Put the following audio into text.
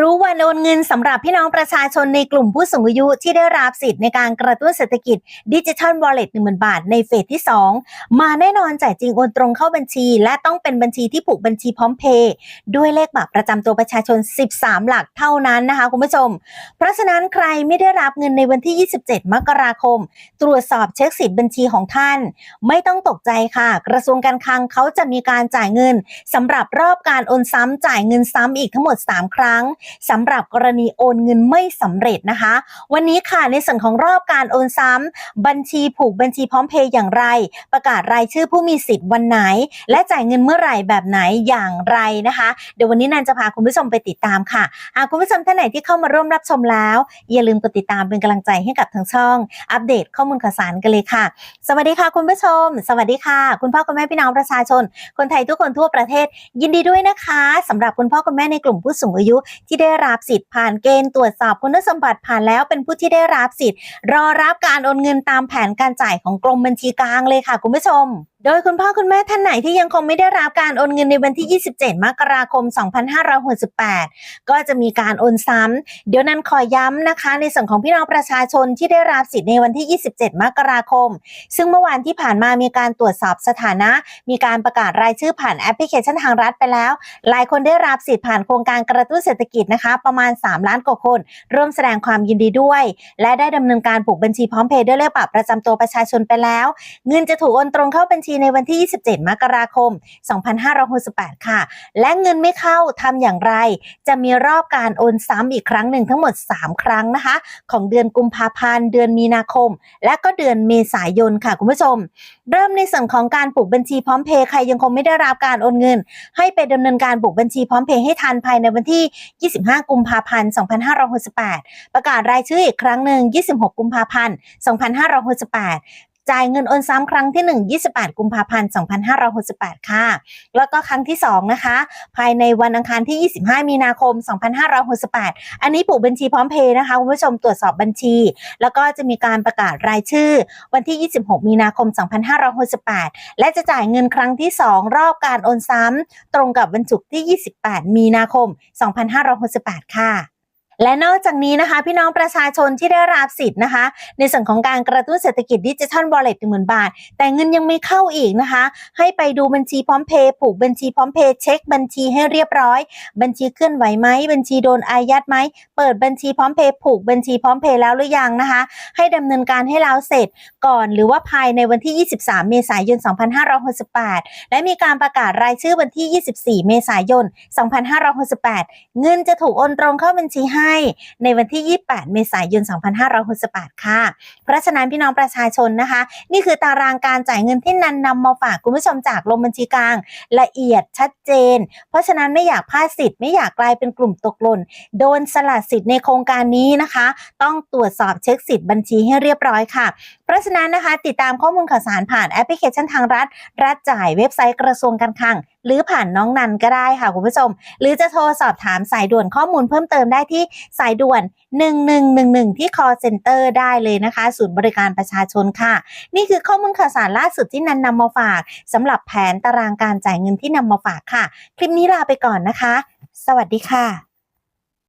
รู้วันโอนเงินสำหรับพี่น้องประชาชนในกลุ่มผู้สูงอายุที่ได้รับสิทธิ์ในการกระตุ้นเศรษฐกิจดิจิทัลวอลเล็ตหนึ่งหมื่นบาทในเฟสที่ 2 มาแน่นอนจ่ายจริงโอนตรงเข้าบัญชี และต้องเป็นบัญชีที่ผูกบัญชีพร้อมเพย์ด้วยเลขบัตรประจำตัวประชาชน 13 หลักเท่านั้นนะคะคุณผู้ชม เพราะฉะนั้นใครไม่ได้รับเงินในวันที่ 27 มกราคม ตรวจสอบเช็คสิทธิ์บัญชีของท่าน ไม่ต้องตกใจค่ะ กระทรวงการคลังเขาจะมีการจ่ายเงินสำหรับรอบการโอนซ้ำจ่ายเงินซ้ำอีกทั้งหมด 3 ครั้งสำหรับกรณีโอนเงินไม่สำเร็จนะคะ วันนี้ค่ะในส่วนของรอบการโอนซ้ำบัญชีผูกบัญชีพร้อมเพย์อย่างไร ประกาศรายชื่อผู้มีสิทธิ์วันไหน และจ่ายเงินเมื่อไหร่แบบไหนอย่างไรนะคะ เดี๋ยววันนี้นันจะพาคุณผู้ชมไปติดตามค่ะหากคุณผู้ชมท่านไหนที่เข้ามาร่วมรับชมแล้ว อย่าลืมกดติดตามเป็นกำลังใจให้กับทางช่อง อัปเดตข้อมูลข่าวสารกันเลยค่ะ สวัสดีค่ะคุณผู้ชม สวัสดีค่ะ คุณพ่อคุณแม่พี่น้องประชาชน คนไทยทุกคนทั่วประเทศ ยินดีด้วยนะคะสำหรับคุณพ่อคุณแม่ในกลุ่มผู้สูงอายุทที่ได้รับสิทธิ์ผ่านเกณฑ์ตรวจสอบคุณสมบัติผ่านแล้วเป็นผู้ที่ได้รับสิทธิ์ รอรับการโอนเงินตามแผนการจ่ายของกรมบัญชีกลางเลยค่ะคุณผู้ชม โดยคุณพ่อคุณแม่ท่านไหนที่ยังคงไม่ได้รับการโอนเงินในวันที่ 27 มกราคม 2568 ก็จะมีการโอนซ้ำเดี๋ยวนั้นขอย้ำนะคะ ในส่วนของพี่น้องประชาชนที่ได้รับสิทธิ์ในวันที่ 27 มกราคม ซึ่งเมื่อวานที่ผ่านมามีการตรวจสอบสถานะ มีการประกาศรายชื่อผ่านแอปพลิเคชันทางรัฐไปแล้ว หลายคนได้รับสิทธิ์ผ่านโครงการกระตุ้นเศรษฐกิจนะคะ ประมาณ 3 ล้านกว่าคน ร่วมแสดงความยินดีด้วย และได้ดำเนินการผูกบัญชีพร้อมเพย์ด้วยเลขบัตรประจำตัวประชาชนไปแล้ว เงินจะถูกโอนตรงเข้าบัญชีในวันที่ 27 มกราคม 2568 ค่ะ และเงินไม่เข้าทำอย่างไร จะมีรอบการโอนซ้ำอีกครั้งหนึ่งทั้งหมด 3 ครั้งนะคะ ของเดือนกุมภาพันธ์ เดือนมีนาคม และก็เดือนเมษายนค่ะคุณผู้ชม เริ่มในส่วนของการผูกบัญชีพร้อมเพย์ใครยังคงไม่ได้รับการโอนเงิน ให้ไปดำเนินการผูกบัญชีพร้อมเพย์ให้ทันภายในวันที่ 25 กุมภาพันธ์ 2568 ประกาศรายชื่ออีกครั้งหนึ่ง 26 กุมภาพันธ์ 2568 จ่ายเงินโอนซ้ำครั้งที่ 1 28 กุมภาพันธ์ 2568 ค่ะ แล้วก็ครั้งที่ 2 นะคะ ภายในวันอังคารที่ 25 มีนาคม 2568 อันนี้ผูกบัญชีพร้อมเพย์นะคะคุณผู้ชมตรวจสอบบัญชี แล้วก็จะมีการประกาศรายชื่อ วันที่ 26 มีนาคม 2568 และจะจ่ายเงินครั้งที่ 2 รอบการโอนซ้ำตรงกับวันศุกร์ที่ 28 มีนาคม 2568 ค่ะ และนอกจากนี้นะคะ พี่น้องประชาชนที่ได้รับสิทธิ์นะคะ ในส่วนของการกระตุ้นเศรษฐกิจดิจิทัลวอลเลตหนึ่งหมื่นบาท แต่เงินยังไม่เข้าอีกนะคะ ให้ไปดูบัญชีพร้อมเพย์ผูกบัญชีพร้อมเพย์เช็ค บัญชีให้เรียบร้อย บัญชีเคลื่อนไหวไหมบัญชีโดนอายัดไหมเปิดบัญชีพร้อมเพย์ผูกบัญชีพร้อมเพย์แล้วหรือยังนะคะ ให้ดำเนินการให้แล้วเสร็จก่อนหรือว่าภายในวันที่ 23 เมษายน 2568 และมีการประกาศรายชื่อวันที่ 24 เมษายน 2568 เงินจะถูกโอนตรงเข้าบัญชีให้ให้ในวันที่ 28 เมษายน 2568 ค่ะ เพราะฉะนั้นพี่น้องประชาชนนะคะ นี่คือตารางการจ่ายเงินที่นันนำมาฝากคุณผู้ชมจากลงบัญชีกลาง ละเอียดชัดเจน เพราะฉะนั้นไม่อยากพลาดสิทธิ์ไม่อยากกลายเป็นกลุ่มตกหล่นโดนสลัดสิทธิ์ในโครงการนี้นะคะ ต้องตรวจสอบเช็คสิทธิ์บัญชีให้เรียบร้อยค่ะ เพราะฉะนั้นนะคะ ติดตามข้อมูลข่าวสารผ่านแอปพลิเคชันทางรัฐ รัฐจ่ายเว็บไซต์กระทรวงการคลัง หรือผ่านน้องนันก็ได้ค่ะคุณผู้ชม หรือจะโทรสอบถามสายด่วนข้อมูลเพิ่มเติมได้ที่สายด่วน 1111 ที่ call center ได้เลยนะคะ ศูนย์บริการประชาชนค่ะ นี่คือข้อมูลข่าวสารล่าสุดที่นันนำมาฝากสำหรับแผนตารางการจ่ายเงินที่นำมาฝากค่ะ คลิปนี้ลาไปก่อนนะคะ สวัสดีค่ะ